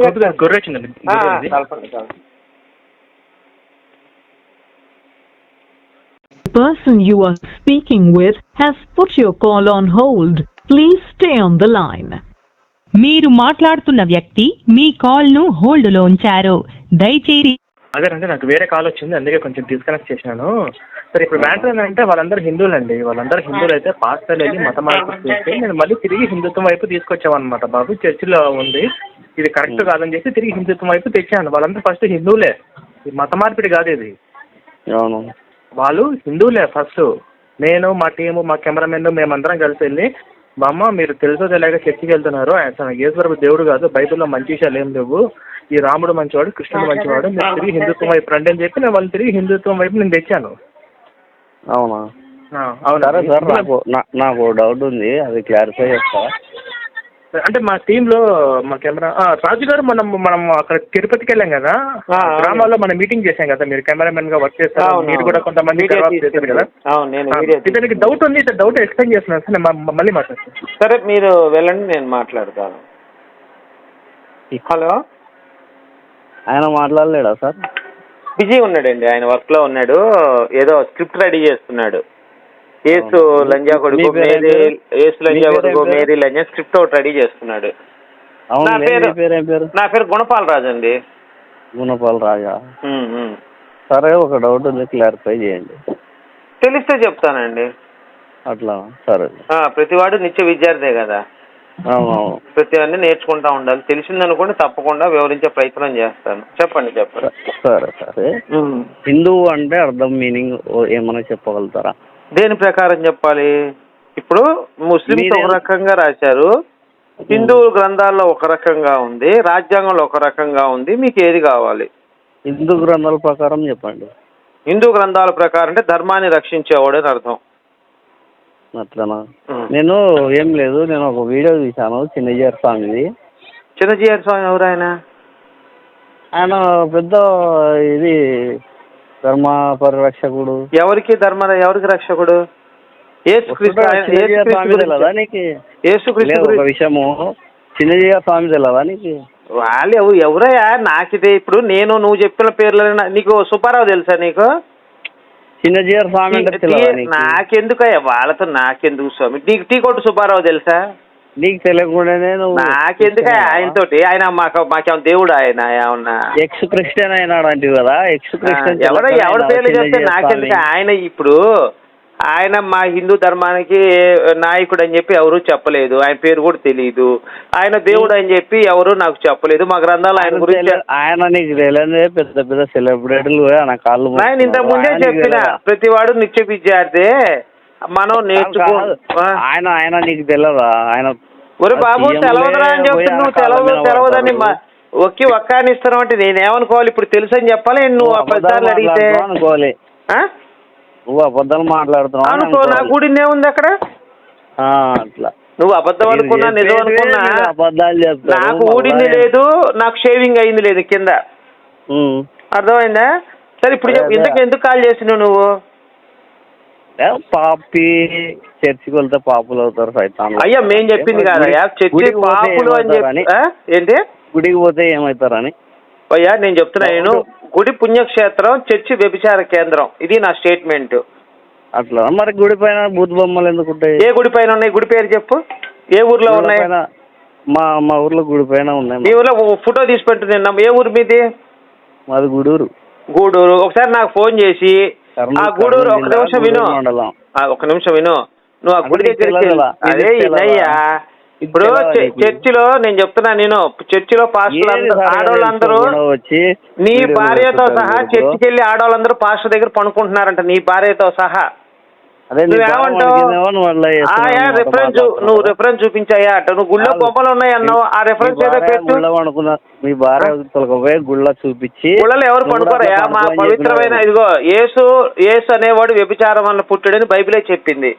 గొర్రె గొర్రె వచ్చిందండి. ఆ, గొర్రె ఉంది. కలపండి కలపండి The person you are speaking with has put your call on hold. Please stay on the line. మీరు మాట్లాడుతున్న వ్యక్తి మీ కాల్ను హోల్డ్లో ఉంచారు. దయచేసి అదే అంటే నాకు వేరే కాల్ వచ్చింది అందుకే కొంచెం డిస్కనెక్ట్ చేసినాను సరే ఇప్పుడు మ్యాటర్ ఏంటంటే వాళ్ళందరూ హిందువులు అండి వాళ్ళందరూ హిందువులు అయితే పాస్టర్లు వెళ్ళి మత మార్పు చేసి నేను మళ్ళీ తిరిగి హిందుత్వం వైపు తీసుకొచ్చామన్నమాట బాబు. చర్చిలో ఉంది. ఇది కరెక్ట్ కాదని చెప్పి తిరిగి హిందుత్వం వైపు తెచ్చాను. వాళ్ళందరూ ఫస్ట్ హిందువులే. ఇది మత మార్పిడి కాదు ఇది. అవును. వాళ్ళు హిందువులే ఫస్ట్ నేను మా టీము మా కెమెరామెన్ మేమందరం కలిసి వెళ్ళి బామ్మ మీరు తెలుసో తెలియక చర్చికి వెళ్తున్నారు. అసలు ఈశ్వరపు దేవుడు కాదు. బైబిల్లో మంచి విషయాలు ఏం లేవు. ఈ రాముడు మంచివాడు కృష్ణుడు మంచివాడు మీరు తిరిగి హిందుత్వం వైపు రండి అని చెప్పి నేను వాళ్ళు తిరిగి హిందుత్వం వైపు నేను తెచ్చాను. అవునా? అవునా సరే సార్ నాకు నా- నాకు డౌట్ ఉంది. అది క్లారిఫై చేస్తా. అంటే మా టీంలో మా కెమెరా ఆ, రాజు గారు మనం మనం అక్కడ తిరుపతికి వెళ్ళాం కదా. గ్రామాల్లో మనం మీటింగ్ చేశాం కదా మీరు కెమెరామెన్గా వర్క్ చేస్తారు మీరు. కూడా కొంతమంది చేశారు కదా. అవును నేను ఆ, వీడియో తీసి- ఇతనికి డౌట్ ఉంది ఇతను డౌట్ ఎక్స్ప్లెయిన్ చేస్తున్నాను సార్ మళ్ళీ మాట్లాడతాను. సరే మీరు వెళ్ళండి నేను మాట్లాడతాను. హలో? ఆయన మాట్లాడలేడా సార్? బిజీ ఉన్నాడండి ఆయన వర్క్లో ఉన్నాడు ఏదో స్క్రిప్ట్ రెడీ చేస్తున్నాడు. ఏసు లంజా కొడుకు మేరీ? ఏసు లంజా కొడుకు? మేరీ లంజా స్క్రిప్ట్ ఒకటి రెడీ చేస్తున్నాడు. నా పేరు- నా పేరు గుణపాల్ రాజు అండి. గుణపాల్ రాజా. సరే ఒక డౌట్ ఉంది క్లారిఫై చేయండి. తెలిస్తే చెప్తానండి. అట్లా సరే. ఆ, ప్రతివాడు నిత్య విద్యార్థే కదా. ప్రతి అన్ని నేర్చుకుంటా ఉండాలి. తెలిసిందనుకోండి తప్పకుండా వివరించే ప్రయత్నం చేస్తాను. చెప్పండి చెప్పండి. సరే సరే. హిందువు అంటే అర్థం మీనింగ్ ఏమైనా చెప్పగలుగుతారా? దేని ప్రకారం చెప్పాలి? ఇప్పుడు ముస్లిమ్స్ ఒక రకంగా రాశారు. హిందూ గ్రంథాల్లో ఒక రకంగా ఉంది. రాజ్యాంగంలో ఒక రకంగా ఉంది. మీకు ఏది కావాలి? హిందూ గ్రంథాల ప్రకారం చెప్పండి. హిందూ గ్రంథాల ప్రకారం అంటే ధర్మాన్ని రక్షించేవాడు అని అర్థం. అట్లనా. నేను ఏం లేదు. నేను ఒక వీడియో చూశాను చిన్నజీఆర్ స్వామిది. చిన్నజీఆర్ స్వామి ఎవరు ఆయన? ఆయన పెద్ద ఇది ధర్మ పరిరక్షకుడు ఎవరికి ధర్మ ఎవరికి రక్షకుడు? ఒక విషయము. చిన్నజీఆర్ స్వామి తెలియదా నీకు వాళ్ళు ఎవరు ఎవరయ్యా నాకిదే. ఇప్పుడు నేను నువ్వు చెప్పిన పేర్లు నీకు సుబ్బారావు తెలుసా నీకు? చిన్నజీఆర్ స్వామి నాకెందుకయ్యా? వాళ్ళతో నాకెందుకు స్వామి? నీకు టీ కొట్టు సుబ్బారావు తెలుసా? నీకు తెలియకుండానే నువ్వు నాకెందుకయ్యా ఆయనతోటి? ఆయన మాకు మాకేమో దేవుడు ఆయన? ఏమన్నా? ఎక్స్ క్రిస్టియన్ అయినాడు అంటివి కదా? ఎక్స్ క్రిస్టియన్ ఎవడ ఎవరి పేర్లు చెప్తే నాకెందుకు? ఆయన ఇప్పుడు ఆయన మా హిందూ ధర్మానికి నాయకుడు అని చెప్పి ఎవరు చెప్పలేదు. ఆయన పేరు కూడా తెలియదు ఆయన దేవుడు అని చెప్పి ఎవరు నాకు చెప్పలేదు. మా గ్రంథాలు ఆయన గురించి ఆయన నీకు తెలియదే పెద్ద పెద్ద సెలబ్రిటీలు ఆయన కాళ్ళు ఆయన ఇంతకు ముందే చెప్పిన? ప్రతివాడు నిత్య విద్యార్థి. మనం నేర్చుకో. ఆయన ఆయన నీకు తెలియదా ఆయన ఒరే బాబు తెలవదురా అని చెప్తే నువ్వు తెలవదు తెలవదని ఒక్కి ఒక్క అని ఇస్తాను అంటే నేనేమనుకోవాలి? ఇప్పుడు తెలుసు అని చెప్పాలి నువ్వు అబద్ధాలు అడిగితే అనుకోవాలి? నువ్వు అబద్ధాలు మాట్లాడుతున్నావు అని అనుకో నా. కూడిందే ఉంది అక్కడ? అట్లా. నువ్వు అబద్ధం అనుకున్నా నిజం అనుకున్నా? నాకు ఊడింది లేదు నాకు షేవింగ్ అయింది లేదు కింద. అర్థమైందా? సరే ఇప్పుడు. ఇంతకు ఎందుకు కాల్ చేసినావు నువ్వు? పాపి చర్చికి వెళ్తే పాపులు అవుతారు సైతాన్లు. అయ్యా మేం చెప్పింది కాదయ్యా. చర్చి గుడికి పోతే పాపులు అని ఏమవుతారని? చెప్పి ఆ? ఏంటి? గుడికి పోతే ఏమవుతారని? అయ్యా నేను చెప్తున్నా నేను. గుడి పుణ్యక్షేత్రం చర్చి వ్యభిచార కేంద్రం. ఇది నా స్టేట్మెంట్. అట్లా? మరి గుడి పైన బూత్ బొమ్మలు ఎందుకు ఉంటాయి? ఏ గుడి పైన ఉన్నాయి? గుడి పేరు చెప్పు. ఏ ఊర్లో గుడి ఉన్నాయి? పైన మా మా ఊర్లో గుడి పైన ఉన్నాయి మీ ఊర్లో ఓ ఫోటో తీసి పెట్టు నిన్న. ఏ ఊరు మీది? మాది గూడూరు. గూడూరు. ఒకసారి నాకు ఫోన్ చేసి గూడూరు ఒక నిమిషం విను. ఒక నిమిషం విను. నువ్వు ఆ గుడి దగ్గరికి అదే? ఇదయ్యా. ఇది ఇప్పుడు? చర్చిలో నేను చెప్తున్నా నేను. చర్చిలో పాస్టర్లు ఆడవాళ్ళందరూ వచ్చి నీ భార్యతో సహా. చర్చికి వెళ్ళి ఆడవాళ్ళందరూ పాస్టర్ దగ్గర పనుకుంటున్నారంట. నీ భార్యతో సహా. రెఫరెన్స్. నువ్వు రెఫరెన్స్ చూపించాయా అట నువ్వు గుళ్ళో. బొమ్మలు ఉన్నాయి అన్నావు ఆ రెఫరెన్స్ ఏదో పెట్టు మీ భార్య తొలకపోయి గుళ్ళ చూపించి గుళ్ళలో ఎవరు అట్లా మా పవిత్రమైన. ఇదిగో యేసు యేసు అనేవాడు వ్యభిచారం వల్ల పుట్టాడని బైబిలే చెప్పింది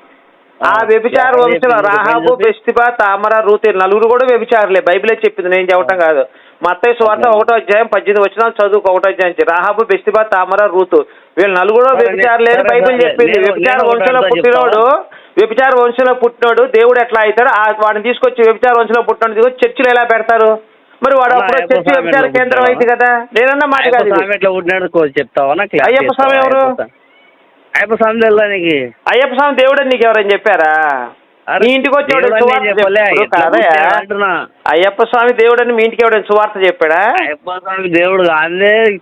ఆ వ్యభిచార వంశంలో? రాహాబు. బెస్తిబా తామర రూతి నలుగురు కూడా వ్యభిచారులే బైబిలే చెప్పింది నేను చెప్పటం కాదు మత్తయి సువార్త అట్లా. ఒకటో అధ్యాయం పద్దెనిమిది వచ్చినాలు చదువుకు ఒకటో అధ్యాయం. రాహాబు బెస్తిబా తామర రూతు వీళ్ళు నలుగురు అని సరే, బైబిల్. చెప్పింది వ్యభిచార వంశంలో పుట్టినోడు వ్యభిచార వంశంలో పుట్టినోడు దేవుడు ఎట్లా అవుతాడు ఆ వాడిని తీసుకొచ్చి వ్యభిచార వంశంలో పుట్టినోడు తీసుకొచ్చి చర్చిలో ఎలా పెడతారు మరి వాడు అప్పుడు చర్చి వ్యభిచార కేంద్రం? అయింది కదా నేనన్న మాట కాదు అయ్యప్ప స్వామి? ఎవరు? అయ్యప్ప స్వామి దేవుడు నీకు ఎవరైనా చెప్పారా నీ ఇంటికి వచ్చాడు. అయ్యప్ప స్వామి దేవుడు అని మీ ఇంటికి ఎవడైనా సువార్త చెప్పాడా? అయ్యప్ప స్వామి దేవుడు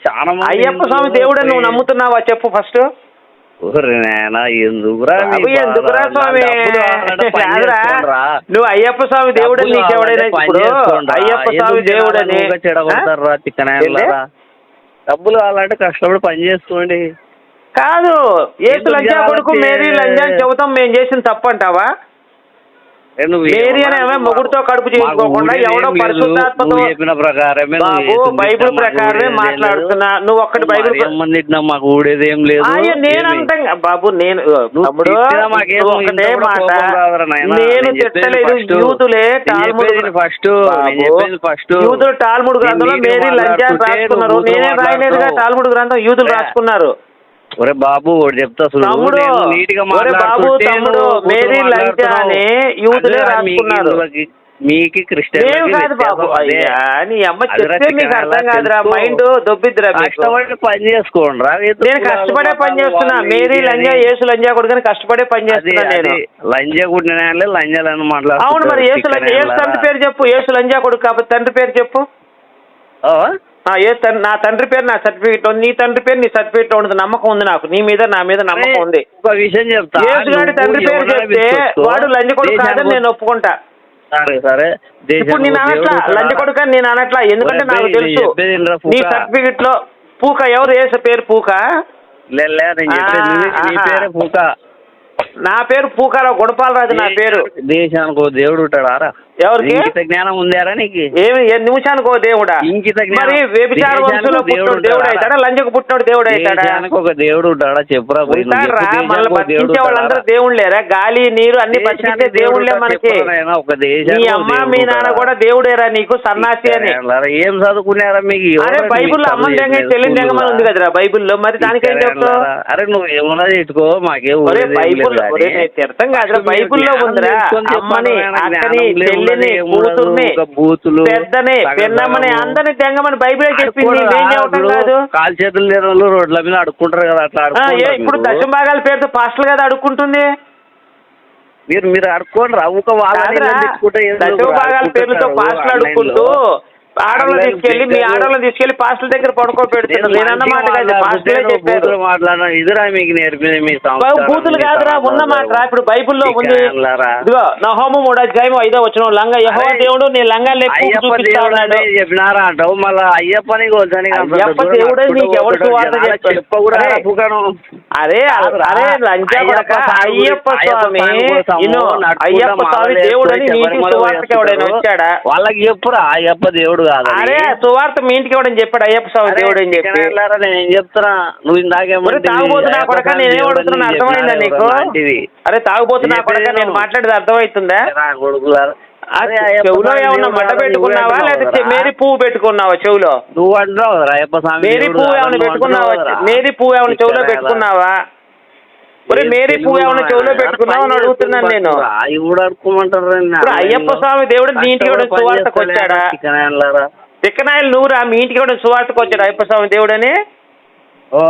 చాలా అయ్యప్ప స్వామి దేవుడు అని నువ్వు నమ్ముతున్నావా? చెప్పు ఫస్ట్ ఎందుకురా మీ స్వామి. నువ్వు అయ్యప్ప స్వామి దేవుడు నీకు ఎవడైనా ఇప్పుడు. అయ్యప్ప స్వామి దేవుడు అని? డబ్బులు కావాలంటే కష్టపడి పని చేసుకోండి. కాదు ఏసు లంజా కొడుకు మేరీ లంజా అని చెబుతాం మేము చేసిన తప్పు అంటావా ఏ నువ్వు మేరీ అనే ఆమె ఏమన్నా మొగుడుతో కడుపు ఊరేది ఎవడో. పరిశుద్ధాత్మతో చెప్పిన ప్రకారమే. బైబిల్ ప్రకారమే. మాట్లాడుతున్నా నువ్వు ఒక్కటి బైబిల్ మాకు ఊడేది ఏం లేదు నేను? అంటాం బాబు నేను తమ్ముడు ఒకటే మాట. నేను నేను చెప్పేది తిట్టలేదు first. యూతులే టాల్ముడ్ గ్రంథంలో మేరీ మాట్లాడుతుంటే రాసుకున్నారు నేనే రాయలేదుగా. టాల్ముడ్ గ్రంథం యూదులు ఏ? రాసుకున్నారు ఒరే బాబు ఒకటి చెప్తా తమ్ముడు బాబు తమ్ముడు మేరీ. అని రాసుకున్నారు మీకు కాదు బాబు నీ అమ్మ చెప్తే మీకు అర్థం కాదురా. మైండ్ దొబ్బిద్దిరా కష్టపడి పని చేసుకోండి రా నేను కష్టపడే పని చేస్తున్నా. మేరీ లంజా యేసు లంజా కొడుకుని కష్టపడే పని చేస్తున్నా నేను. లంజ కుట్టిన లంజాలని మాట్లాడుతుంటారు అవును మరి యేసు లంజా యేసు తండ్రి పేరు చెప్పు యేసు లంజా కొడుకు కాబట్టి తండ్రి పేరు చెప్పు. ఏ తన్- నా తండ్రి పేరు నా సర్టిఫికేట్ ఉంది నీ తండ్రి పేరు నీ సర్టిఫికేట్ ఉంది నమ్మకం ఉంది నాకు నీ మీద నా మీద నమ్మకం ఉంది. ఒక విషయం చెప్తా. గారి తండ్రి పేరు చెప్తే వాడు లంజ కొడుకు కాదని నేను ఒప్పుకుంటా. సరే సరే. ఇప్పుడు నేను అనట్లా లంజ కొడుకు అని నేను అనట్లా ఎందుకంటే నాకు తెలుసు. నీ. సర్టిఫికెట్లో పూక? ఎవరు? వేసే పేరు పూక? పూక. నా పేరు పూకారావు గుణపాలరాజు నా పేరు దేశానికి ఓ దేవుడు ఉంటాడారా ఎవరికి ఇంకిత జ్ఞానం ఉందారా నీకు ఏమి నిమిషానికి ఓ దేవుడా ఇంకిత. మరి వ్యభిచార వంశంలో దేవుడు పుట్టినోడు దేవుడు? అవుతాడా లంజకు పుట్టినోడు దేవుడు అవుతాడా ఒక దేవుడు ఉంటాడా చెప్పురా బతికించే వాళ్ళందరూ? దేవుళ్ళేరా గాలి నీరు అన్ని దేశానికి దేవుళ్ళే? మనకి ఒక మీ దేశానికి ఒక అమ్మ మీ నాన్న? కూడా దేవుడేరా నీకు సన్నాసి అని? ఏం చదువుకున్నారా మీకు అరే బైబుల్లో అమ్మ దెంగమని స్కూల్లో? ఉంది కదరా బైబుల్లో మరి దానికేం చెప్తావు? అరే నువ్వు ఏమన్నా ఇట్టుకో మాకే బైబుల్ తిడతాం కాదురా బైబుల్లో ఉందిరా. అమ్మని అక్కని చెల్లిని కూతుర్ని బూతులు పెద్దని పెన్నమ్మని అందరిని తెంగమని బైబిలే చెప్పింది. కాదు? కాలు చేతులు లేని వాళ్ళు రోడ్ల మీద అడుక్కుంటారు కదా అట్లా ఇప్పుడు. దశం భాగాల పేరుతో పాస్టల్ కదా అడుక్కుంటుంది మీరు మీరు అడుక్కోండి రా ఏం దశమ లేదు, భాగాల పేర్లతో అడుక్కుంటారు పాస్టల్. అడుక్కుంటూ ఆడవాళ్ళని తీసుకెళ్ళి మీ. ఆడవాళ్ళని తీసుకెళ్ళి పాస్టల్ దగ్గర పడుకో పెడుతున్నారు నేను అన్నమాట కాదు పాస్టలే చెప్పారు మాట్లాడినా ఇదిరా మీకు నేర్పింది మీ బూతులు కాదురా ఉన్న సంస్కారం. మాట రా ఇప్పుడు బైబిల్లో ఉంది. ఇదిగో నా హోమం మూడు అధ్యాయం ఐదో వచ్చిన లంగా యహో దేవుడు నీ లంగా చెప్పినారా అంటావు మళ్ళా అయ్యప్పని అయ్యప్ప దేవుడే నీకు చెప్పాడు? అరే. అరే లంచా కొడక అయ్యప్ప స్వామి అయ్యప్ప స్వామి దేవుడు అని సువార్తకి ఎవడైనా. వచ్చాడా వాళ్ళకి చెప్పురా అయ్యప్ప దేవుడు కాదు అరే సువార్త మీ ఇంటికి ఎవడని చెప్పాడు? అయ్యప్ప స్వామి దేవుడు అని చెప్పి. నేను ఏం చెప్తున్నా? నువ్వు ఇందాకేమంటే ఒరే తాగుబోతు నా కొడక నేనేం అడుగుతున్నా అర్థమైందా నీకు? అరే తాగుబోతు నా కొడక నేను మాట్లాడేది అర్థమవుతుందా? కొడుకులారా? చెవులో ఏమన్నా కాదు, పెట్టుకున్నావా? లేకపోతే మేరీ. పువ్వు పెట్టుకున్నావా చెవులో? నువ్వు అంటున్నావు స్వామి మేరీ పువ్వు ఏమైనా పెట్టుకున్నావా. మేరీ పువ్వు ఏమైనా చెవులో పెట్టుకున్నావా? ఏ మేరీ పువ్వు ఏమైనా చెవులో పెట్టుకున్నావా అని అడుగుతున్నాను నేను. అడుక్కోమంటారు అయ్యప్ప స్వామి దేవుడు నీ ఇంటికి కూడా సువార్తకు వచ్చాడా? తిక్కనాయలు నువ్వురా మీ ఇంటికి కూడా సువార్తకు వచ్చాడు అయ్యప్ప స్వామి దేవుడని? ఓ?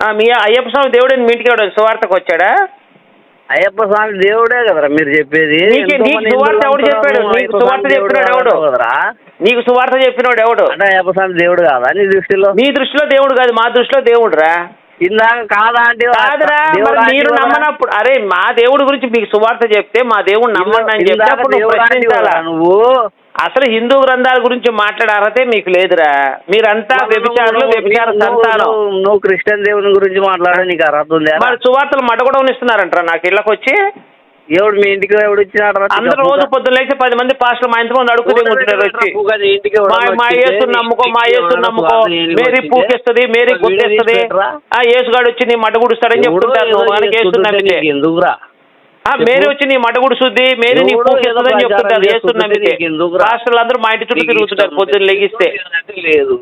ఆ, మీ అయ్యప్ప స్వామి దేవుడని మీ ఇంటికి కూడా సువార్తకు వచ్చాడా? అయ్యప్ప స్వామి దేవుడే కదరా మీరు చెప్పేది. సువార్త ఎవడు చెప్పాడు? నీకు సువార్త దేవుడు చెప్పినాడు ఎవడు? నీకు సువార్త చెప్పినోడు ఎవడు? అంటే అయ్యప్ప స్వామి దేవుడు కాదా నీ దృష్టిలో? నీ దృష్టిలో దేవుడు కాదు మా దృష్టిలో దేవుడురా. ఇందాక కాదా అంటే కాదురా మరి? నమ్మనప్పుడు అరే మా దేవుడి గురించి మీకు సువార్త చెప్తే మా దేవుడు నమ్మండి అని చెప్తే అప్పుడు నువ్వు ప్రశ్నించాలా? అసలు హిందూ గ్రంథాల గురించి మాట్లాడే అర్హతే మీకు లేదురా. మీరంతా వ్యభిచారులు వ్యభిచార సంతానం. నువ్వు- క్రిస్టియన్ దేవుని గురించి మాట్లాడే నీకు అర్హత ఉందా మరి సువార్తలు మడగొడవని ఇస్తున్నారంటారా నాకు ఇళ్ళకి వచ్చి ఎవడు మీ ఇంటికి ఎవడు ఇచ్చినాడు అందరు రోజు పొద్దున్న లేచి పది మంది పాస్టర్లు మా ఇంటి ముందు అడుగు వచ్చి. మా మా యేసు నమ్ముకో మా యేసు నమ్ముకో. మేరీ పూకిస్తుంది మేరీ గుర్తిస్తుంది ఆ యేసుగాడు వచ్చి నీ మడ్డ గుడుస్తాడని చెప్తుంటారు యేసు ఎందుకురా? మేరీ వచ్చి నీ మటగుడు శుద్ధి మేరీ నీ పూకిస్తుందని చెప్తుంటారు ప్రచారం చేస్తున్నా చేస్తుంటే నీకు ఎందుకురా? రాష్ట్రాలు అందరూ మా ఇంటి చుట్టూ తిరుగుతుంటారు పొద్దున్న లెగిస్తే.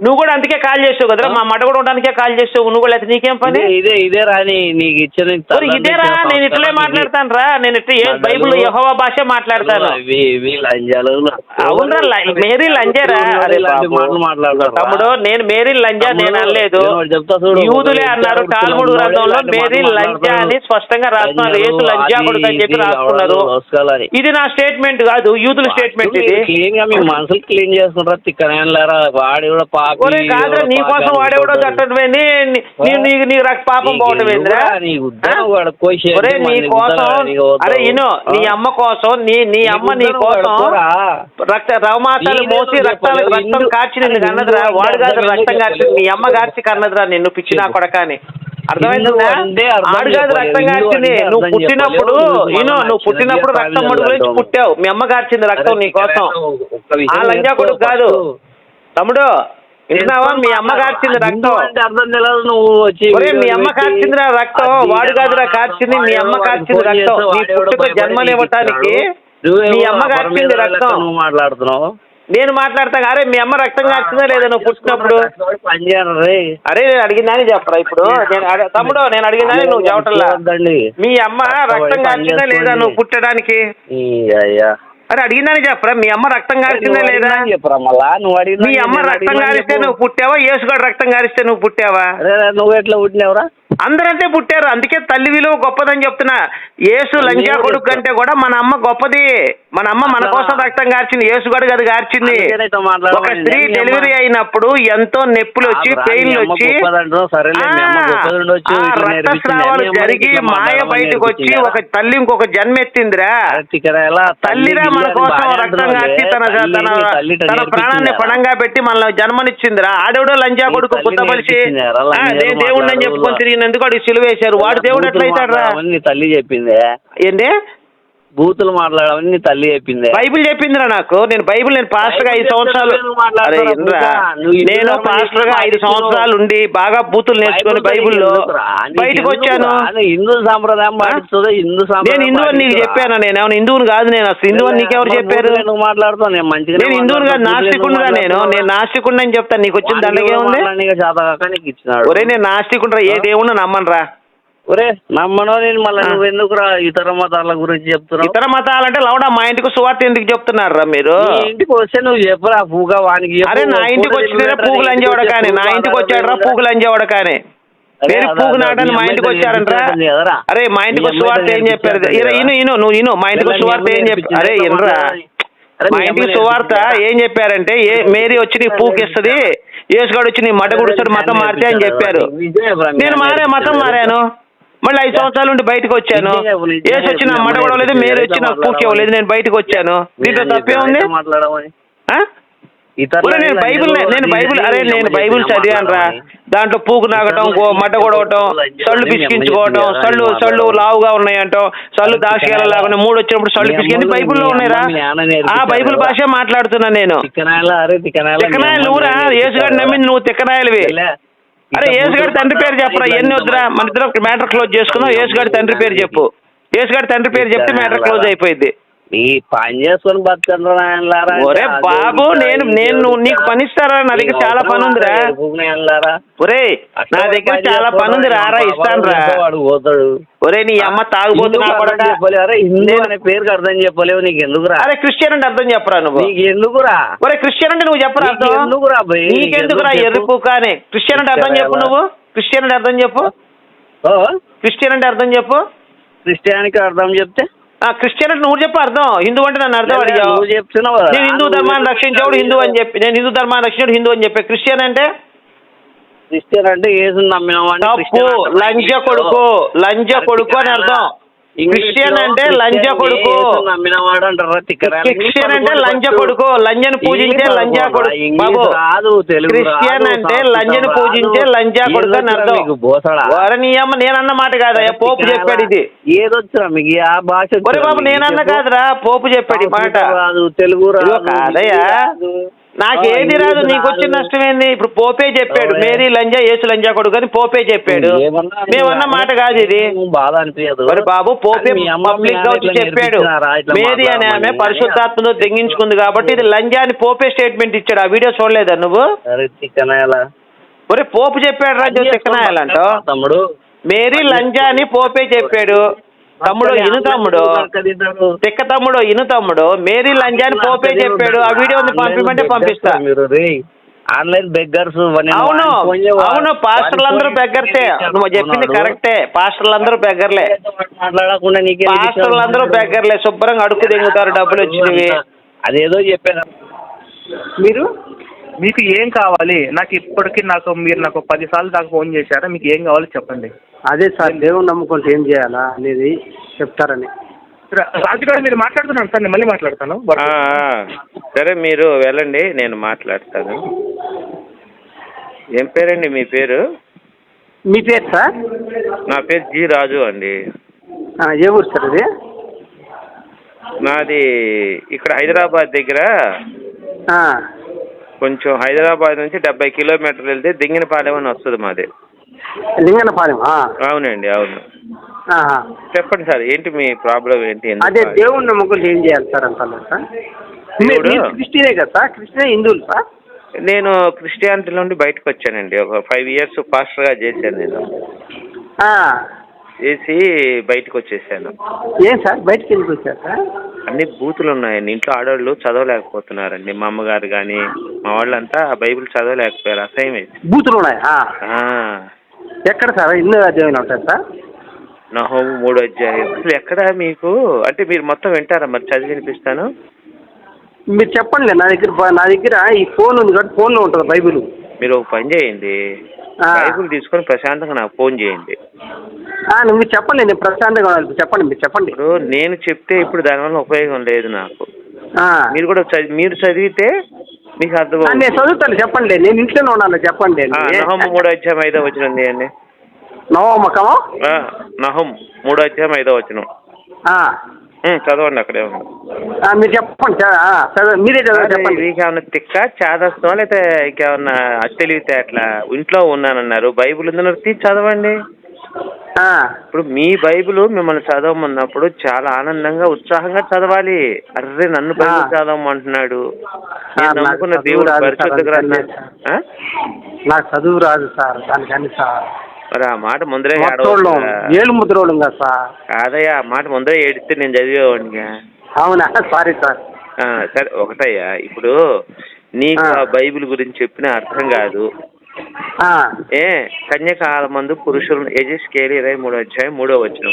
నువ్వు కూడా అందుకే కాల్ చేసావు కదరా మా మట కూడా ఉండడానికే కాల్ చేసావు నువ్వు కూడా అయితే నీకేం పని? ఇదే ఇదే రాని నీకు ఇచ్చిన ఒరే, ఇదేరా నేను ఇట్లే మాట్లాడతాను రా నేను ఇట్లా ఏ బైబుల్ యహోవా భాష మాట్లాడతాను. అవునరా మేరీ లంజేరా? తమ్ముడు నేను మేరీ లంజా నేను అనలేదు. యూదులే అన్నారు ఇద్దరు గ్రంథంలో మేరీ లంజా అని. స్పష్టంగా రాస్తున్నారు యేసు లంజా కొడుకు అని చెప్పి ఇది రాసుకున్నారు. ఇది నా స్టేట్మెంట్ కాదు యూదుల స్టేట్మెంట్ ఇది. మనసులు క్లీన్ చేసుకుంటారా తిక్కనేలారా? వాడి కూడా పాపి కాదురా నీ కోసం వాడేవాడో తట్టడమేంది నీ- నీ- రక్త పాపం పోవటం ఏందిరా నీ వాడు కోసి అరే ఇను నీ అమ్మ కోసం నీ నీ అమ్మ నీ కోసం రక్త రవమాసాలు మోసి రక్తాలు. రక్తం కార్చి నిన్ను కన్నదిరా. వాడు కాదు రక్తం కార్చి చెప్పలేదు. నీ అమ్మ కార్చి కన్నదిరా నిన్ను పిచ్చి నా కొడకాని. అర్థమైందా? ఆడు కాదు. రక్తం కార్చింది నువ్వు పుట్టినప్పుడు. ఈను నువ్వు పుట్టినప్పుడు రక్తం పాలు మడుగు నుంచి తాగుతాము. పుట్టావు. మీ అమ్మ కార్చింది రక్తం నీ కోసం. ఆ లంజా కొడుకు కాదు. తమ్ముడు వింటున్నావా? మీ అమ్మ కార్చింది రక్తం. అంటే అర్థం తెలియదు నువ్వు వచ్చి మీ అమ్మ పెట్టి. కార్చిందిరా రక్తం. వాడు కాదురా కార్చింది మీ అమ్మ కార్చింది రక్తం. నీ పుట్టుక జన్మనివ్వటానికి మీ అమ్మ కార్చింది రక్తం. నువ్వు మాట్లాడుతున్నావు? నేను మాట్లాడతా అరే మీ అమ్మ రక్తం కార్చిందా లేదా నువ్వు పుట్టినప్పుడు? అరే నేను అడిగిందని చెప్పరా ఇప్పుడు? నేను తమ్ముడు నేను అడిగిందని నువ్వు చెప్పటల్లా వద్దండి? మీ అమ్మ రక్తం కార్చిందా లేదా నువ్వు పుట్టడానికి? అయ్యా. అరే అడిగిందని చెప్పరా? మీ అమ్మ రక్తం నువ్వు లేదా? చెప్పరా మళ్ళా? నువ్వు అడిగినా మీ అమ్మ రక్తం కారిస్తే. నువ్వు పుట్టావా? యేసుగాడు రక్తం కారిస్తే నువ్వు పుట్టావా? నువ్వు ఎట్లా పుట్టినవరా? అందరంటే పుట్టారు. అందుకే తల్లి విలువ గొప్పదని చెప్తున్నా. యేసు లంజా కొడుకు కంటే కూడా మన అమ్మ గొప్పది. మన అమ్మ మన కోసం రక్తం కార్చింది. యేసు గడుగు అది కార్చింది. మాట్లాడమని ఒక స్త్రీ డెలివరీ అయినప్పుడు ఎంతో నొప్పులు వచ్చి పెయిన్లు వచ్చి రక్తస్రావాలు జరిగి మాయ బయటకు వచ్చి? ఒక తల్లి ఇంకొక జన్మ ఎత్తిందిరా. తల్లిరా మన కోసం రక్తం కార్చి తన తన తన ప్రాణాన్ని? పణంగా పెట్టి మనల్ని జన్మనిచ్చిందిరా. ఆడెవడో లంజా కొడుకు లంజా నేను దేవుడిని అని చెప్పుకొని తిరిగినందుకు వాడికి సిలువ వేశారు. వాడు దేవుడు ఎట్లా అవుతాడురా మాట్లాడమని నీ తల్లి చెప్పిందే. ఏంటి బూతులు మాట్లాడమని నీ తల్లి చెప్పిందే. బైబిల్ చెప్పిందిరా నాకు. నేను బైబిల్ నేను పాస్టర్గా ఐదు బైబిల్ సంవత్సరాలు నువ్వు అరే? నువ్వు నేను పాస్టర్గా ఐదు సంవత్సరాలు ఉండి బాగా బూతులు నేర్చుకొని బైబిల్లో బయటకు వచ్చాను. హిందూ సాంప్రదాయం పాటిస్తుందో? హిందూ సాంప్రదాయం నేను అని నీకు? చెప్పాను నేను? ఏమైనా హిందువుని కాదు నేను అసలు. హిందూ అని నీకెవరు చెప్పారు? ఎందుకు మాట్లాడుతావు నేను మంచిగా నేను హిందువుని కాదు నాస్తికుడుగా నేను. నేను నాస్తికుడిని అని చెప్తాను. నీకు వచ్చిన దండగే ఉంది చేతకాక నీకు ఇచ్చినాడు. ఒరే నేను నాస్తికుండ్రా ఏ దేవుణ్ణి నమ్మనురా ఒరే నమ్మనో నేను మళ్ళీ. నువ్వు ఎందుకురా ఇతర మతాల గురించి చెప్తున్నావు ఇతర మతాలంటే లౌడా మా ఇంటికి సువార్త ఎందుకు చెప్తున్నారా మీరు నీ ఇంటికి వస్తే నువ్వు చెప్పురా పూగా వానికి చెప్పు. అరే నా ఇంటికి ఫోటో వచ్చిన పూగులు నీ అంజేవాడ ఇంటికి కానీ నా పూగు ఇంటికి వచ్చాడరా ఆధారం పూగులు అంజేవాడ కానీ అరే, అదే, పూగు నాటని మీ ఇంటికి వచ్చారంట్రా కదరా? అరే మా ఇంటికి మీ సువార్త ఏం చెప్పారు ఇరా, ఇను ఇను నువ్వు ఇను మా ఇంటికి సువార్త ఏం చెప్పారు అరే? ఇనరా అరే, మా మీ ఇంటికి సువార్త? ఏం చెప్పారంటే ఏ మేరీ వచ్చి నీ పూకిస్తుంది యేసుగాడు వచ్చి నీ మట గుడుస్తాడు మతం మారితే అని చెప్పారు నేను మారే మతం మారాను మళ్ళీ ఐదు సంవత్సరాల నుండి బయటకు వచ్చాను. ఏసు వచ్చి నా మట కూడా లేదు మేరీ వచ్చి నాకు పూకి ఇవ్వలేదు నేను బయటకు వచ్చాను. దీంట్లో తప్పే ఉంది? నేను బైబిల్ నేను బైబిల్ అరే నేను బైబిల్ చదివాను రా. దాంట్లో పూకు నాగటం గో మడ్డ కొడవటం సళ్ళు పిసికించుకోవటం సళ్ళు సళ్ళు లావుగా ఉన్నాయంటాం సళ్ళు దాక్షికాల లాగా మూడు వచ్చినప్పుడు సళ్ళు పిసికి బైబిల్లో ఉన్నాయిరా. ఆ బైబిల్ భాష మాట్లాడుతున్నా నేను. తిక్కనాయలు నువ్వురా యేసుగాడు నమ్మింది నువ్వు తిక్కనాయలవి. అరే యేసుగాడి తండ్రి పేరు చెప్పరా? ఎన్ని వద్దురా? మన ఇద్దరం మ్యాటర్ క్లోజ్ చేసుకుందాం. యేసుగాడి తండ్రి పేరు చెప్పు. యేసుగాడి తండ్రి పేరు చెప్తే మ్యాటర్ క్లోజ్ అయిపోయింది నీ పని చేసుకొని ఒరే బాబు నేను నేను నీకు పని ఇస్తారా? నా దగ్గర చాలా పని ఉందిరా. ఒరే నా దగ్గర చాలా పని ఉంది రారా ఇస్తాను రా. వాడు పోతాడు ఒరే నీ అమ్మ హిందూ కొడక అర్థం హిందూ అనే పేరుకి అర్థం చెప్పలేవు నీకు ఎందుకురా అరే క్రిస్టియన్ అంటే అర్థం చెప్పరా నువ్వు? నీకు ఎందుకురా? ఒరే క్రిస్టియన్ అంటే నువ్వు చెప్పరా నీకు అర్థం? ఎందుకురా భయ్? నీకెందుకురా నీకు ఎర్రి ఎందుకు క్రిస్టియన్ అంటే అర్థం చెప్పు నువ్వు? క్రిస్టియన్ అంటే అర్థం చెప్పు? ఓ, క్రిస్టియన్ అంటే అర్థం చెప్పు? క్రిస్టియానికి అర్థం చెప్తే? క్రిస్టియన్ అంటే నువ్వు చెప్పు అర్థం. హిందూ అంటే నన్ను అర్థం నువ్వు చెప్తున్నావు కదా. నేను హిందూ ధర్మాన్ని రక్షించేవాడు హిందూ అని చెప్పి నేను హిందూ ధర్మాన్ని రక్షించాడు హిందూ అని చెప్పి. క్రిస్టియన్ అంటే? క్రిస్టియన్ అంటే క్రిస్టియన్ అంటారు. లంజ కొడుకు. లంజ కొడుకు అని అర్థం. క్రిస్టియన్ అంటే లంజ కొడుకు. నమ్మినవాడు అంటారా? క్రిస్టియన్ అంటే లంజ కొడుకు. లంజను పూజించే లంజా కొడుకు. బాబు రాదు తెలుగు క్రిస్టియన్ అంటే లంజను. పూజించే లంజా కొడుకు అని అర్థం మీకు బోసడా? ఒరే నీ అమ్మ నేనన్న మాట కాదయ్యా పోపు చెప్పాడు ఇది. ఏదొచ్చినా మీకు ఆ భాష బాబు నేనన్న. కాదురా పోపు చెప్పాడు మాట. తెలుగు రాదు కాదయ్యా. హిందీ రాదు. నాకు వచ్చిన. నష్టం ఏంది ఇప్పుడు పోపే చెప్పాడు. మేరీ లంజా యేసు లంజా కొడుకు అని పోపే చెప్పాడు. మేమన్న మాట కాదు ఇది. బాధ అనిపించదు మరి బాబు పోపే పబ్లిక్గా వచ్చి చెప్పాడు. మేరీ అనే ఆమె? పరిశుద్ధాత్మతో తెంగించుకుంది కాబట్టి ఇది లంజా అని పోపే స్టేట్మెంట్ ఇచ్చాడు. ఆ వీడియో చూడలేదా నువ్వు? ఒరే పోపు చెప్పాడు రా చిక్కనాయాలంట. తమ్ముడు. మేరీ లంజా అని పోపే చెప్పాడు. తమ్ముడు ఇను తమ్ముడు. తిక్క తమ్ముడు ఇను తమ్ముడు. మేరీ లంజా అని పోపే చెప్పాడు. ఆ వీడియో పంపిమంటే పంపిస్తా. ఆన్లైన్ బెగ్గర్స్ అవును. అవును పాస్టర్లందరూ బెగ్గర్సే. నువ్వు చెప్పింది కరెక్టే. పాస్టర్లందరూ బెగ్గర్లే. మాట్లాడకుండా నీకే పాస్టర్లందరూ బెగ్గర్లే. శుభ్రంగా అడుక్కు దింగుతారు డబ్బులు వచ్చినవి అదేదో చెప్పాను. మీరు? మీకు ఏం కావాలి? నాకు ఇప్పటికి నాకు మీరు నాకు పది సార్లు దాకా ఫోన్ చేశారా? మీకు ఏం కావాలో చెప్పండి. అదే సార్ దేవుని నమ్ముకుంటే ఏం చేయాలా అనేది చెప్తారని. రా- రాజు గారు మీరు మాట్లాడుతున్నాను సార్ నేను మళ్ళీ మాట్లాడతాను. సరే మీరు వెళ్ళండి నేను మాట్లాడతాను. ఏం పేరండి మీ పేరు? మీ పేరు సార్? నా పేరు జి రాజు అండి. ఏ ఊరు సార్ ఇది నాది ఇక్కడ హైదరాబాద్ దగ్గర. ఆ, కొంచెం హైదరాబాద్ నుంచి డెబ్బై కిలోమీటర్లు వెళ్తే దింగినపాలెం అని వస్తుంది మాది. లింగనపాలెం అవునండి అవును. చెప్పండి సార్ ఏంటి మీ ప్రాబ్లం ఏంటి? అదే? దేవుని నమ్ముకుంటే ఏం చేయాలి సార్? మీరు క్రిస్టియనే కదా సార్? క్రిస్టియన్ హిందువులు సార్? నేను క్రిస్టియానిటీ నుండి బయటకు వచ్చానండి. ఒక ఫైవ్ ఇయర్స్ పాస్టర్గా చేశాను నేను. చేసి బయటకు వచ్చేసాను. ఏం సార్? బయటకు ఎందుకు వచ్చారు సార్? అన్ని బూతులు ఉన్నాయండి. ఇంట్లో ఆడవాళ్ళు చదవలేకపోతున్నారండి. మా అమ్మగారు కానీ మా వాళ్ళంతా బైబిల్ చదవలేకపోయారు. అసహ్యం బూతులు ఉన్నాయి? ఎక్కడ సార్? ఇల్లు దేవుని ఉంటాయి సార్? నహోము మూడు అధ్యాయం అసలు ఎక్కడ మీకు? అంటే మీరు మొత్తం వింటారా? మరి చదివి వినిపిస్తాను. మీరు చెప్పండి నా దగ్గర నా దగ్గర ఈ ఫోన్ ఉంది కాబట్టి ఫోన్లో ఉంటుంది బైబిల్. మీరు ఒక పని చేయండి. బైబిల్ తీసుకొని ప్రశాంతంగా నాకు ఫోన్ చేయండి. మీరు చెప్పండి నేను ప్రశాంతంగా ఉన్నాను. చెప్పండి మీరు చెప్పండి. ఇప్పుడు నేను చెప్తే ఇప్పుడు దానివల్ల ఉపయోగం లేదు నాకు. మీరు కూడా చదివి మీరు చదివితే మీకు అర్థం నేను చదువుతాను చెప్పండి. నేను ఇంట్లోనే ఉన్నాను చెప్పండి. నహం మూడో అధ్యాయం ఐదో వచ్చిన అండి నవమకమా నహం మూడో అధ్యాయం ఐదో వచ్చిన చదవండి అక్కడే మీరు చెప్పండి మీరే చదవండి చెప్పండి. మీకు ఏమన్నా తిక్క చాదస్తాం లేకపోతే ఇంకేమన్నా తెలివితే అట్లా ఇంట్లో ఉన్నానన్నారు బైబిల్ ఉందన్నారు తీసి చదవండి. ఇప్పుడు మీ బైబిల్ మిమ్మల్ని చదవమన్నప్పుడు చాలా ఆనందంగా ఉత్సాహంగా చదవాలి. అర్రే నన్ను బైబిల్. చదవమంటున్నాడు. నమ్ముకున్న దేవుడు పరిశుద్ధ గ్రంథం? నాకు చదువు రాదు సార్ దానికని సార్. మరి ఆ మాట ముందరే కదా సార్. కాదయ్యా ఆ మాట ముందరే ఏడిస్తే నేను చదివేవాడిగా అవునా? Sorry sir. సరే ఒకటయ్యా ఇప్పుడు నీకు ఆ. బైబిల్ గురించి చెప్పిన అర్థం కాదు. ఏ కన్యకాల మందు పురుషులు యజస్కేలి ఇరవై మూడో అధ్యాయం మూడో వచ్చిన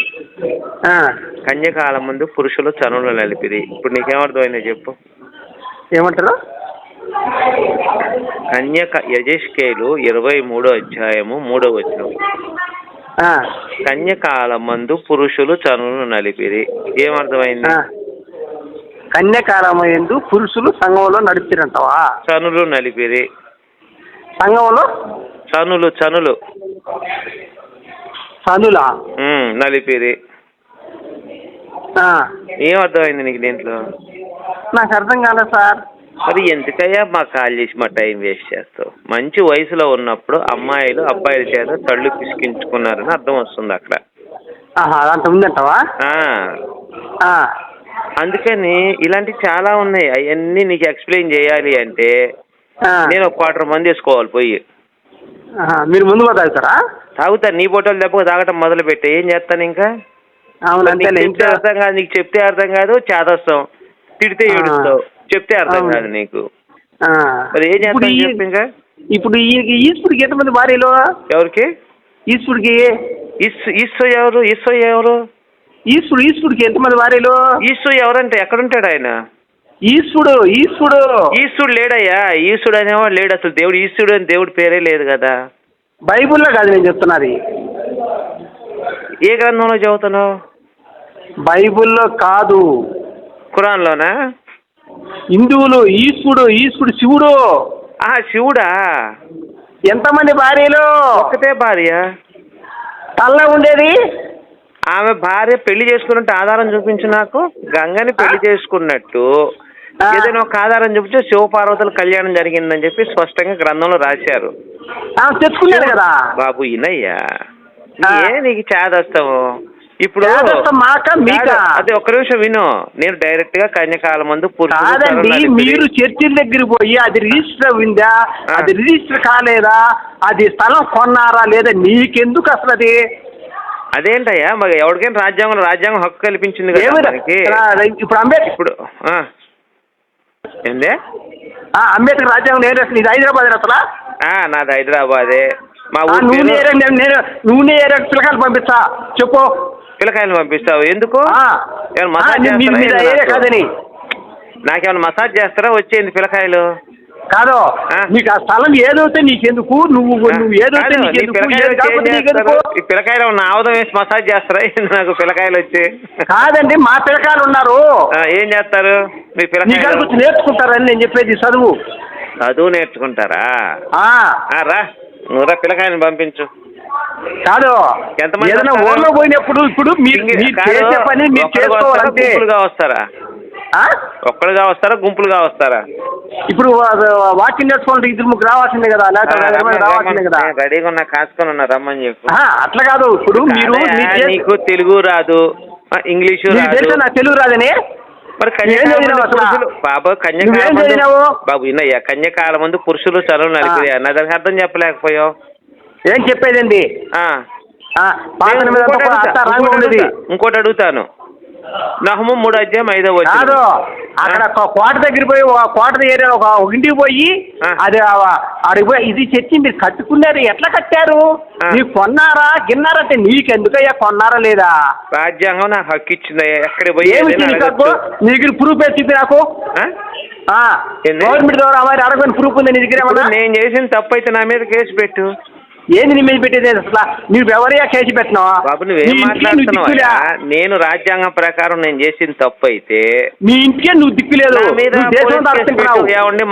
ఆ, కన్యకాల మందు పురుషులు చనులు నలిపిరి. ఇప్పుడు నీకేమర్థమైందో చెప్పు. ఏమంటారు? కన్యక యజస్కేలు ఇరవై మూడో అధ్యాయము మూడో వచ్చిన ఆ, కన్యకాల మందు పురుషులు చనులు నలిపిరి. ఏమర్థమైంది? ఆ. కన్యాకాలము ఎందు పురుషులు సంఘంలో నడిపిరంటావా? చనులు నలిపిరి. సంఘంలో చనులు చనులు. చనులా? నలిపిరి ఆ, ఏమర్థమైంది నీకు దీంట్లో? నాకు అర్థం కాలేదు సార్. మరి ఎందుకయ్యా మా కాల్ చేసి మా టైం వేస్ట్ చేస్తావు? మంచి వయసులో ఉన్నప్పుడు అమ్మాయిలు అబ్బాయిల చేత తళ్ళు పిసికించుకున్నారని అర్థం వస్తుంది అక్కడ. ఉందంటావా? అందుకని ఇలాంటివి చాలా ఉన్నాయి. అవన్నీ నీకు ఎక్స్ప్లెయిన్ చేయాలి అంటే. నేను ఒక క్వార్టర్ మంది వేసుకోవాలి పోయి. మీరు ముందుగా తాగుతారా? తాగుతా నీ బొట్టలు దెబ్బకు తాగటం మొదలు పెట్టే ఏం చేస్తాను ఇంకా? అవును చెప్తే అర్థం కాదు నీకు చెప్తే అర్థం కాదు చేదస్తాం. తిడితే. ఏడుస్తావు. చెప్తే అర్థం. కాదు నీకు. మరి ఏం చేస్తాను చెప్పు ఇంకా. ఇప్పుడు ఈ- ఈశ్వరుడికి ఎంతమంది భార్యలు? ఎవరికి? ఇస్సు ఇస్సు ఎవరు? ఇస్సు ఎవరు? ఈశ్వరుడు ఈశ్వరుడికి ఎంతమంది భార్యలు? ఈసు ఎవరంటే? ఎక్కడుంటాడు ఆయన? ఈశ్వరుడు ఈశ్వరుడు. ఈశ్వరుడు లేడయ్యా. ఈశ్వరుడు అనేవాడు లేడు అసలు. దేవుడు ఈశ్వరుడు అని దేవుడి పేరే లేదు కదా. బైబిల్లో కాదు నేను చెప్తున్నది. ఏ గ్రంథంలో చదువుతున్నావు? బైబిల్లో కాదు. ఖురాన్లోనా? హిందువులు ఈశ్వరుడు ఈశ్వరుడు శివుడు. ఆ శివుడా? ఎంతమంది భార్యలు? ఒక్కతే భార్య. తల్ల ఉండేది? ఆమె భార్య పెళ్ళి చేసుకున్నట్టు ఆధారం చూపించు నాకు. గంగని పెళ్ళి చేసుకున్నట్టు. ఏదైనా ఒక ఆధారం చూపించి శివపార్వతుల కళ్యాణం జరిగిందని చెప్పి స్పష్టంగా గ్రంథంలో రాశారు. ఆ, తెచ్చుకున్నాడు కదా. బాబు ఇనయ్యా. ఏ నీకు చేదస్తావు ఇప్పుడు అదే ఒక్క నిమిషం విను. నేను డైరెక్ట్గా కన్యకాల మందు కాదండి మీరు చర్చిల దగ్గర పోయి అది రిజిస్టర్ అయిందా. అది రిజిస్టర్ కాలేదా? అది స్థలం కొన్నారా? లేదా నీకెందుకు అసలు అది? అదేంటయ్యా? మరి ఎవరికైనా రాజ్యాంగం రాజ్యాంగం హక్కు కల్పించింది కదా ఇప్పుడు అంబేద్కర్ ఇప్పుడు. ఏందే? అంబేద్కర్ రాజ్యాంగం నేను అసలు ఇది హైదరాబాద్ అసలు నాది హైదరాబాదే. మా నూనె ఏరియా నేను నేను ఏరియా పిల్లకాయలు పంపిస్తా. చెప్పు. పిల్లకాయలు పంపిస్తావు? ఎందుకు? ఆ. ఏమైనా ఆ, మసాజ్ నీ- ఏరియా కాదని? నాకేమైనా మసాజ్ చేస్తారా? వచ్చేయండి పిల్లకాయలు. కాదు. నీకు ఆ స్థలం ఏదైతే నీకెందుకు నువ్వు నువ్వు ఏదైతే పిల్లకాయలు వచ్చి ఉన్న ఆవుదం వేసి మసాజ్ చేస్తారా? నాకు పిల్లకాయలు వచ్చి? కాదండి మా పిల్లకాయలు ఉన్నారు. ఏం చేస్తారు? మీ పిల్లకాయలు? కాడికి నేర్చుకుంటారని నేను చెప్పేది చదువు. చదువు నేర్చుకుంటారా? రా. నువ్వు రా పిల్లకాయలను పంపించు. కాదు ఎంతమంది ఏదైనా? ఊర్లో పోయినప్పుడు ఇప్పుడు మీరు చేసే పని మీరు చేసుకోవాలంటే వస్తారా? ఒక్కడుగా వస్తారా గుంపులుగా వస్తారా ఇప్పుడు వాకింగ్ నేర్చుకోవాలంటే ఇద్దరు ముగ్గురు రావాల్సిందే కదా లేకపోతే రావాల్సిందే కదా. రెడీగా ఉన్నా కాసుకొని ఉన్నా రమ్మని చెప్పు. అట్లా కాదు. ఇప్పుడు మీరు నీకు తెలుగు రాదు ఇంగ్లీషు తెలుసా నాకు తెలుగు రాదని? మరి బాబు కన్యకాల? బాబు విన్నయ్యా కన్యకాల మందు పురుషులు చదువు నలిపి నా దానికి అర్థం చెప్పలేకపోయావు. ఏం చెప్పేదండి ఇంకోటి అడుగుతాను. నహము మూడు అధ్యాయం ఐదో కాదు అక్కడ కోట దగ్గర పోయి ఒక కోట ఏరియా ఒక ఇంటికి పోయి. అది ఆడికి పోయి ఇది చర్చి మీరు కట్టుకున్నారు ఎట్లా కట్టారు. మీరు కొన్నారా గిన్నారంటే నీకెందుకయ్యా కొన్నారా లేదా? రాజ్యాంగం నాకు హక్కు ఇచ్చింది ఎక్కడికి పోయి. నీ దగ్గర ప్రూఫ్ వేసి నాకు? గవర్నమెంట్ ద్వారా మరి అడగని ప్రూఫ్ ఉంది నీ దగ్గర నేను చేసిన తప్పు అయితే నా మీద కేసు పెట్టు. ఏంది నీ మీద పెట్టేది అసలు? నువ్వు ఎవరయ్యా కేసు పెట్టినావా? బాబు నువ్వేం మాట్లాడుతున్నావా. నేను రాజ్యాంగం ప్రకారం నేను చేసిన తప్పు అయితే నీ ఇంటికే నువ్వు దిక్కులేదు. మీద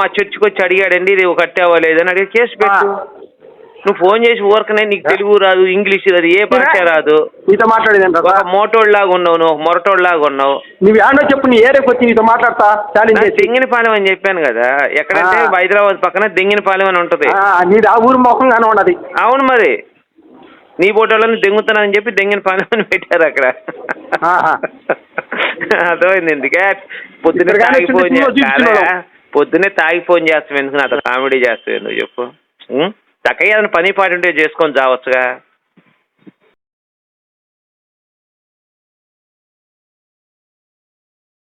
మా చర్చికి వచ్చి అడిగాడండి ఇది కట్టావా లేదని అడిగి కేసు పెట్టు. నువ్వు ఫోన్ చేసి ఊరకనే నీకు తెలుగు రాదు ఇంగ్లీష్ రాదు ఏ భాష రాదు. నీతో మాట్లాడేది ఒక మోటోళ్ళలాగా ఉన్నావు నువ్వు ఒక మొరటోళ్ళలాగా ఉన్నావు. నువ్వు ఏడో చెప్పు నీ ఏరియాకి వచ్చి నీతో మాట్లాడతా ఛాలెంజ్ చేసి. దెంగినపాలెం అని చెప్పాను కదా ఎక్కడంటే. హైదరాబాద్ పక్కన దెంగినపాలెం అని ఉంటది. నీది ఆ ఊరు ముఖంగానే ఉన్నది. అవును మరి. నీ ఫోటోలను దెంగుతున్నానని చెప్పి దెంగినపాలెం అని పెట్టారు అక్కడ. అర్థమైంది ఎందుకే? పొద్దున్నే తాగి ఫోన్ చేస్తా. పొద్దున్నే తాగి ఫోన్ చేస్తావు ఎందుకు? నాతో కామెడీ చేస్తావు ఎందుకు? చెప్పు? చక్కగా ఏదైనా పని పాటు ఉంటే చేసుకొని చావచ్చుగా